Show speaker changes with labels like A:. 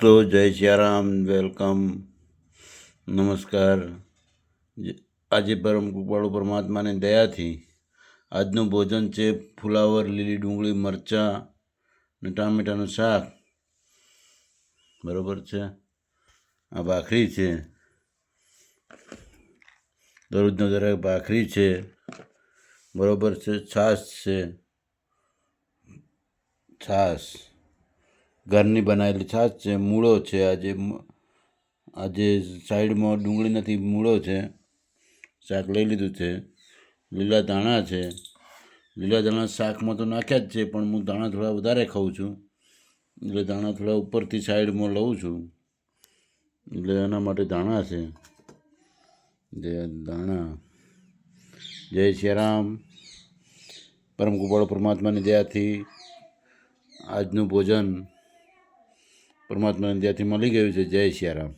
A: દોસ્તો, જય સિયારામ, વેલકમ, નમસ્કાર. આજે પરમ કૃપાળુ પરમાત્માની દયાથી આજનું ભોજન છે ફુલાવર, લીલી ડુંગળી, મરચાં ને ટામેટાનું શાક. બરાબર છે? આ ભાખરી છે. દરરોજનો દરેક ભાખરી છે. બરાબર છે? છાશ છે. છાશ. ઘરની બનાવેલી છાશ છે, મૂળો છે, આજે આજે સાઈડમાં ડુંગળી નથી, મૂળો છે, શાક લઈ લીધું છે, લીલા ધાણા છે, લીલા ધાણા શાકમાં તો નાખ્યા જ છે, પણ હું ધાણા થોડા વધારે ખાઉં છું, એટલે ધાણા થોડા ઉપરથી સાઈડમાં લઉં છું, એટલે એના માટે ધાણા છે, જે ધાણા, જય સિયારામ પરમ કૃપાળુ પરમાત્માની દયાથી આજનું ભોજન પરમાત્માની ત્યાંથી મળી ગયું છે. જય સિયારામ